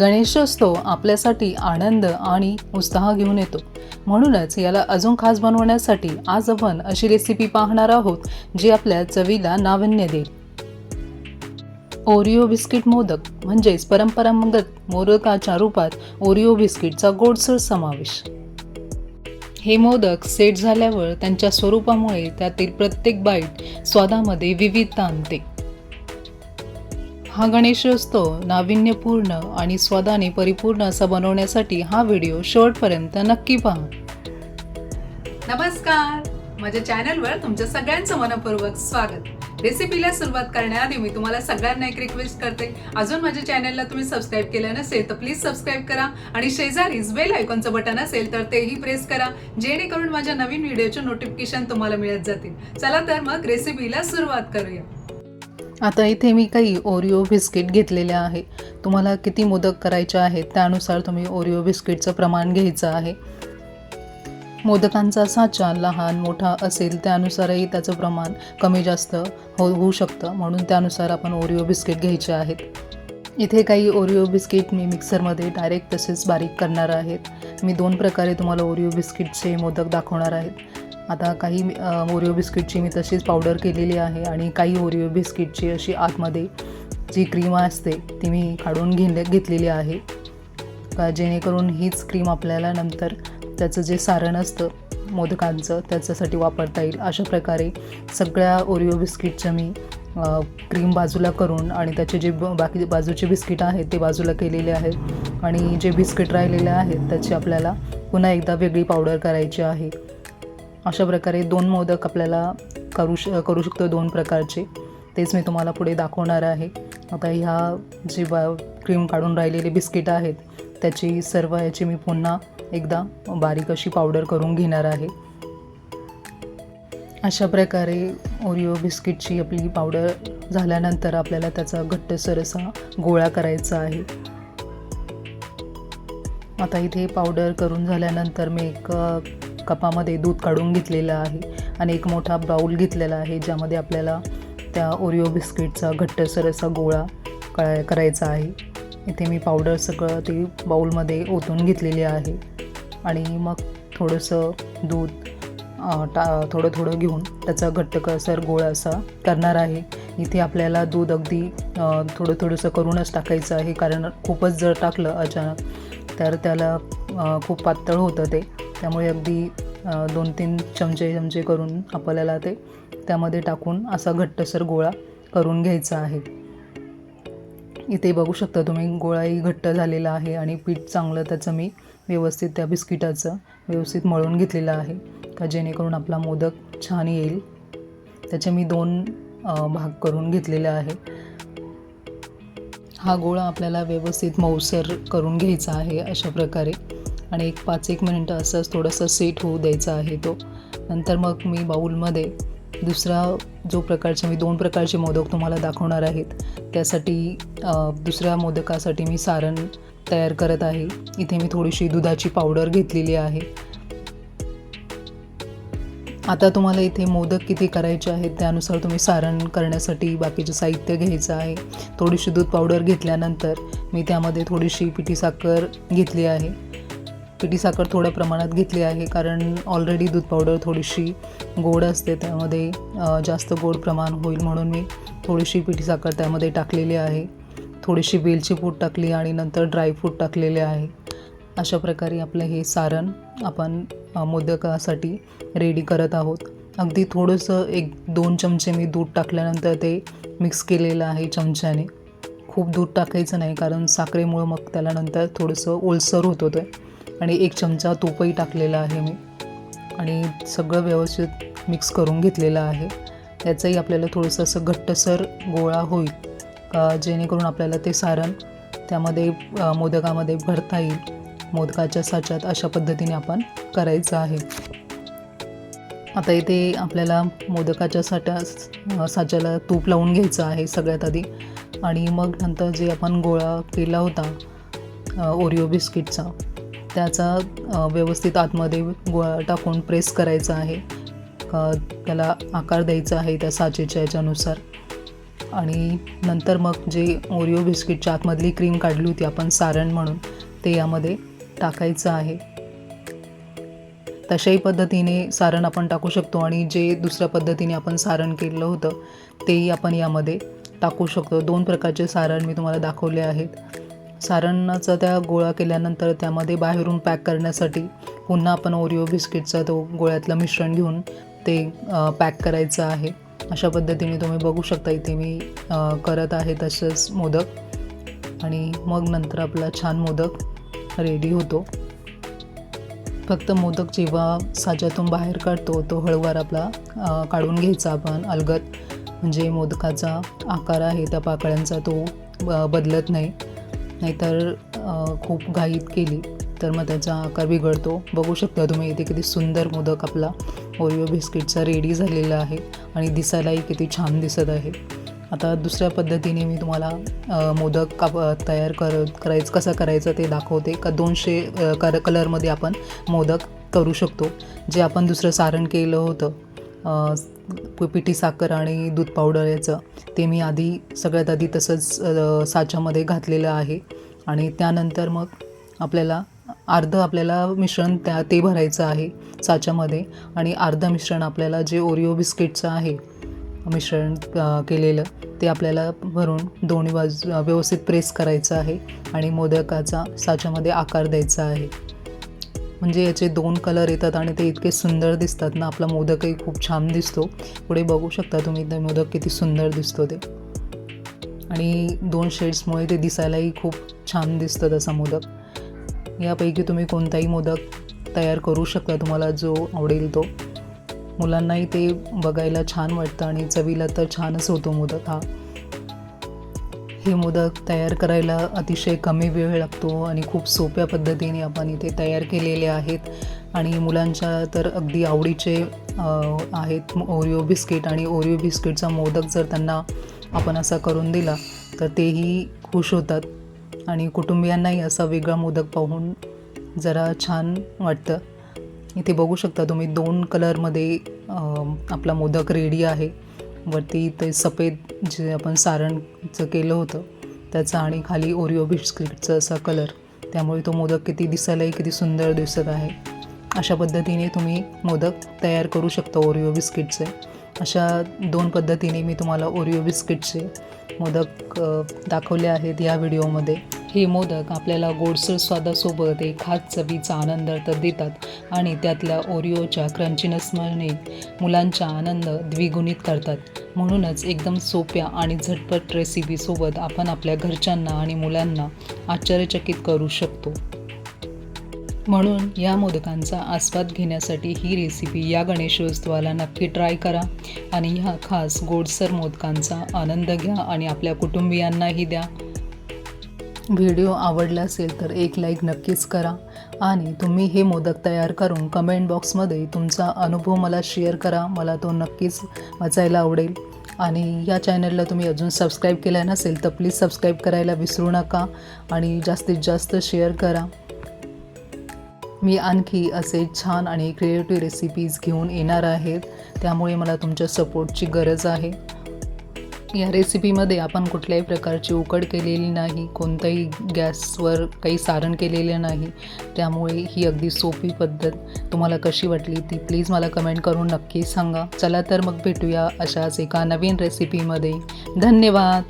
गणेशोत्सव आपल्यासाठी आनंद आणि उत्साह घेऊन येतो. म्हणूनच याला अजून खास बनवण्यासाठी आज आपण अशी रेसिपी पाहणार आहोत जी आपल्या चवीला नाविन्य देईल. ओरिओ बिस्किट मोदक म्हणजेच परंपरागत मोदकाच्या रूपात ओरिओ बिस्किटचा गोडसर समावेश. हे मोदक सेट झाल्यावर त्यांच्या स्वरूपामुळे त्यातील प्रत्येक बाईट स्वादामध्ये विविधता आणते. हा गणेशोत्सव नाविन्यपूर्ण आणि स्वादाने परिपूर्ण असा बनवण्यासाठी हा व्हिडिओ शेवटपर्यंत नक्की पहा. नमस्कार. माझ्या चॅनलवर तुमच्या सगळ्यांचं मनपूर्वक स्वागत. रेसिपीला सुरुवात करण्याआधी मी तुम्हाला सगळ्यांना एक रिक्वेस्ट करते. अजून माझ्या चॅनलला तुम्ही सबस्क्राईब केलं नसेल तर प्लीज सबस्क्राईब करा आणि शेजारीच बेल आयकॉनचं बटन असेल तर तेही प्रेस करा. जेणेकरून माझ्या नवीन व्हिडिओचे नोटिफिकेशन तुम्हाला मिळत जातील. चला तर मग रेसिपीला सुरुवात करूया. आता इथे मी काही ओरिओ बिस्किट घेतलेले आहे. तुम्हाला किती मोदक करायचे आहेत त्यानुसार तुम्ही ओरिओ बिस्किटचं प्रमाण घ्यायचं आहे. मोदकांचा साचा लहान मोठा असेल त्यानुसारही त्याचं प्रमाण कमी जास्त हो होऊ शकतं. म्हणून त्यानुसार आपण ओरिओ बिस्किट घ्यायचे आहेत. इथे काही ओरिओ बिस्किट मी मिक्सरमध्ये डायरेक्ट तसेच बारीक करणार आहेत. मी दोन प्रकारे तुम्हाला ओरिओ बिस्किटचे मोदक दाखवणार आहेत. आता काही ओरिओ बिस्किटची मी तशीच पावडर केलेली आहे आणि काही ओरिओ बिस्किटची अशी आतमध्ये जी क्रीम असते ती मी काढून घेले घेतलेली आहे. का जेणेकरून हीच क्रीम आपल्याला नंतर त्याचं जे सारण असतं मोदकांचं त्याच्यासाठी वापरता येईल. अशा प्रकारे सगळ्या ओरिओ बिस्किटच्या मी क्रीम बाजूला करून आणि त्याचे जे ब- बाकी बाजूचे बिस्किट आहेत ते बाजूला केलेले आहेत. आणि जे बिस्किट राहिलेले आहेत त्याची आपल्याला पुन्हा एकदा वेगळी पावडर करायची आहे. अशा प्रकारे दोन मोदक आपल्याला करू श करू शकतो दोन प्रकारचे. तेच मी तुम्हाला पुढे दाखवणार आहे. आता ह्या जी बा क्रीम काढून राहिलेले बिस्किट आहेत त्याची सर्व याची मी पुन्हा एकदा बारीक अशी पावडर करून घेणार आहे. अशा प्रकारे ओरिओ बिस्किटची आपली पावडर झाल्यानंतर आपल्याला त्याचा घट्टसर असा गोळा करायचा आहे. आता इथे पावडर करून झाल्यानंतर मी एक कपामध्ये दूध काढून घेतलेलं आहे आणि एक मोठा बाऊल घेतलेला आहे ज्यामध्ये आपल्याला त्या ओरिओ बिस्किटचा घट्टसर असा गोळा कळा करायचा आहे. इथे मी पावडर सगळं ते बाऊलमध्ये ओतून घेतलेली आहे. आणि मग थोडंसं दूध टा थोडं थोडं घेऊन त्याचा घट्टकसर गोळा असा करणार आहे. इथे आपल्याला दूध अगदी थोडं थोडंसं करूनच टाकायचं आहे कारण खूपच जर टाकलं अचानक तर त्याला खूप पातळ होतं ते. त्यामुळे अगदी दोन तीन चमचे चमचे करून आपल्याला ते त्यामध्ये टाकून असा घट्टसर गोळा करून घ्यायचा आहे. इथे बघू शकता तुम्ही गोळाही घट्ट झालेला आहे आणि पीठ चांगलं त्याचं मी व्यवस्थित त्या बिस्किटाचं व्यवस्थित मळून घेतलेलं आहे का जेणेकरून आपला मोदक छान येईल. त्याचे मी दोन भाग करून घेतलेले आहे. हा गोळा आपल्याला व्यवस्थित मऊसर करून घ्यायचा आहे अशा प्रकारे. आणि एक पाच एक मिनटं असंच थोडंसं सेट होऊ द्यायचा आहे तो. नंतर मग मी बाऊलमध्ये दुसरा जो प्रकारचे मी दोन प्रकारचे मोदक तुम्हाला दाखवणार आहेत. त्यासाठी दुसऱ्या मोदकासाठी मी सारण तयार करत आहे. इथे मी थोडीशी दुधाची पावडर घेतलेली आहे. आता तुम्हाला इथे मोदक किती करायचे आहेत त्यानुसार तुम्ही सारण करण्यासाठी बाकीचे साहित्य घ्यायचं आहे. थोडीशी दूध पावडर घेतल्यानंतर मी त्यामध्ये थोडीशी पिठी साखर घेतली आहे. पिठी साखर थोड्या प्रमाणात घेतली आहे कारण ऑलरेडी दूध पावडर थोडीशी गोड असते त्यामध्ये जास्त गोड प्रमाण होईल म्हणून मी थोडीशी पिठी साखर त्यामध्ये टाकलेली आहे. थोडीशी वेलची पूड टाकली आणि नंतर ड्रायफ्रूट टाकलेले आहे. अशा प्रकारे आपलं हे सारण आपण मोदकासाठी रेडी करत आहोत. अगदी थोडंसं एक दोन चमचे मी दूध टाकल्यानंतर ते मिक्स केलेलं आहे चमच्याने. खूप दूध टाकायचं नाही कारण साखरेमुळं मग त्याला नंतर थोडंसं ओलसर होत होतं. आणि एक चमचा तूपही टाकलेला आहे मी. आणि सगळं व्यवस्थित मिक्स करून घेतलेलं आहे. त्याचंही आपल्याला थोडंसं असं घट्टसर गोळा होईल का जेणेकरून आपल्याला ते सारण त्यामध्ये मोदकामध्ये भरता येईल. मोदकाच्या साच्यात अशा पद्धतीने आपण करायचं आहे. आता इथे आपल्याला मोदकाच्या साठ्या साच्याला तूप लावून घ्यायचं आहे सगळ्यात आधी. आणि मग नंतर जे आपण गोळा केला होता ओरिओ बिस्किटचा त्याचा व्यवस्थित आतमध्ये गोळा टाकून प्रेस करायचा आहे. त्याला आकार द्यायचा आहे त्या साचेच्या याच्यानुसार. आणि नंतर मग जे ओरिओ बिस्किटच्या आतमधली क्रीम काढली होती आपण सारण म्हणून ते यामध्ये टाकायचं आहे. तशाही पद्धतीने सारण आपण टाकू शकतो आणि जे दुसऱ्या पद्धतीने आपण सारण केलं होतं तेही आपण यामध्ये टाकू शकतो. दोन प्रकारचे सारण मी तुम्हाला दाखवले आहेत. सारणाचा त्या गोळा केल्यानंतर त्यामध्ये बाहेरून पॅक करण्यासाठी पुन्हा आपण ओरिओ बिस्किटचा तो गोळ्यातलं मिश्रण घेऊन ते पॅक करायचं आहे. अशा पद्धतीने तुम्ही बघू शकता इथे मी करत आहे तसंच मोदक. आणि मग नंतर आपला छान मोदक रेडी होतो. फक्त मोदक जेव्हा साच्यातून बाहेर काढतो तो हळूवार आपला काढून घ्यायचा आपण अलगत म्हणजे मोदकाचा आकार आहे त्या पाकळ्यांचा तो ब- बदलत नाही. नाहीतर खूप घाईत केली तर मग त्याचा आकार बिघडतो. बघू शकता तुम्ही इथे किती सुंदर मोदक आपला ओरिओ बिस्किटचा रेडी झालेला आहे आणि दिसायलाही किती छान दिसत आहे. आता दुसऱ्या पद्धतीने मी तुम्हाला मोदक काप तयार कर करायचं कसं करायचं ते दाखवते. का दोनशे कर कलरमध्ये आपण मोदक करू शकतो. जे आपण दुसरं सारण केलं होतं पिठी साखर आणि दूध पावडर याचं ते मी आधी सगळ्यात आधी तसंच साच्यामध्ये घातलेलं आहे. आणि त्यानंतर मग आपल्याला अर्धं आपल्याला मिश्रण त्या ते भरायचं आहे साच्यामध्ये. आणि अर्धं मिश्रण आपल्याला जे ओरिओ बिस्किटचं आहे मिश्रण केलेलं ते आपल्याला भरून दोन्ही बाजू व्यवस्थित प्रेस करायचं आहे. आणि मोदकाचा साच्यामध्ये आकार द्यायचा आहे. म्हणजे याचे दोन कलर येतात आणि ते इतके सुंदर दिसतात ना आपला मोदकही खूप छान दिसतो. पुढे बघू शकता तुम्ही ते मोदक किती सुंदर दिसतो ते. आणि दोन शेड्समुळे ते दिसायलाही खूप छान दिसतं तसा मोदक. यापैकी तुम्ही कोणताही मोदक तयार करू शकता तुम्हाला जो आवडेल तो. मुलांनाही ते बघायला छान वाटतं आणि चवीला तर छानच होतो मोदक हा. हे मोदक तयार करायला अतिशय कमी वेळ लागतो आणि खूप सोप्या पद्धतीने आपण इथे तयार केलेले आहेत. आणि मुलांच्या तर अगदी आवडीचे आहेत ओरिओ बिस्किट आणि ओरिओ बिस्किटचा मोदक जर त्यांना आपण असा करून दिला तर तेही खुश होतात. आणि कुटुंबियांनाही असा वेगळा मोदक पाहून जरा छान वाटतं. इथे बघू शकता तुम्ही दोन कलरमध्ये आपला मोदक रेडी आहे. वरती ते सफेद जे आपण सारणचं केलं होतं त्याचा आणि खाली ओरिओ बिस्किटचा असा कलर त्यामुळे तो मोदक किती दिसायलाही किती सुंदर दिसत आहे. अशा पद्धतीने तुम्ही मोदक तयार करू शकता ओरिओ बिस्किटचे अशा दोन पद्धतीने मी तुम्हाला ओरिओ बिस्किटचे मोदक दाखवले आहेत या व्हिडिओमध्ये. हे मोदक आपल्याला गोडसर स्वादासोबत एक खास चवीचा आनंद तर देतात आणि त्यातल्या ओरिओच्या क्रंचीनेसमुळे मुलांचा आनंद द्विगुणित करतात. म्हणूनच एकदम सोप्या आणि झटपट रेसिपीसोबत आपण आपल्या घरच्यांना आणि मुलांना आश्चर्यचकित करू शकतो. म्हणून या मोदकांचा आस्वाद घेण्यासाठी ही रेसिपी या गणेशोत्सवाला नक्की ट्राय करा आणि ह्या खास गोडसर मोदकांचा आनंद घ्या आणि आपल्या कुटुंबियांनाही द्या. व्हिडिओ आवडला असेल तर एक लाईक नक्कीच करा आणि तुम्ही हे मोदक तयार करून कमेंट बॉक्समध्ये तुमचा अनुभव मला शेअर करा. मला तो नक्कीच वाचायला आवडेल. आणि या चॅनलला तुम्ही अजून सबस्क्राईब केला नसेल तर प्लीज सबस्क्राईब करायला विसरू नका आणि जास्तीत जास्त शेअर करा. मी आणखी असे छान आणि क्रिएटिव्ह रेसिपीज घेऊन येणार आहेत. त्यामुळे मला तुमच्या सपोर्टची गरज आहे. या रेसिपीमध्ये आपण कुठल्याही प्रकारची उकड केलेली नाही कोणत्याही गॅसवर काही सारण केलेले नाही. त्यामुळे ही अगदी सोपी पद्धत. तुम्हाला कशी वाटली ती प्लीज मला कमेंट करून नक्की सांगा. चला तर मग भेटूया अशाच एका नवीन रेसिपीमध्ये धन्यवाद!